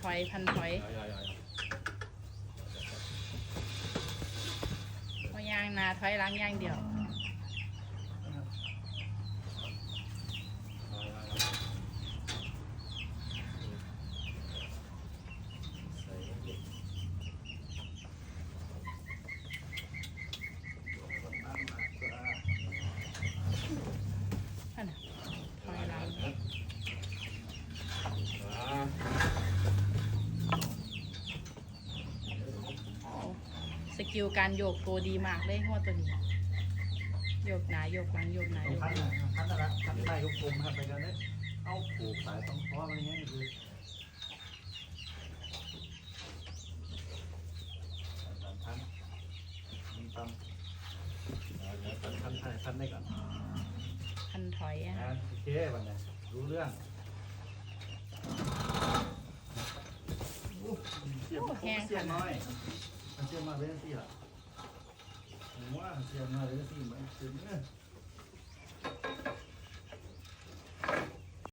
ถอยพันถอยอย่ายาอย่าพอยางนาถอยหล้างย่างเดียว ใส่ลงไป นั่นน่ะถอยหล้าง อ่า โอ้ส กิลการโยกตัวดีมากเลยหัวตัวนี้ โยกหนาโยกหลังโยกหนาโยกพันหลังพันอะไรพันได้ยกกลมครับไปกันเนี่ยเอาผูกสายต้องคล้องอะไรเงี้ยคือพันพันพันพันพันพันได้ก่อนพันถอยอะนะโอเควันนี้รู้เรื่องเสียบเสียบน้อยมันเสียบมาเว้นที่ละ ผมว่าเสีย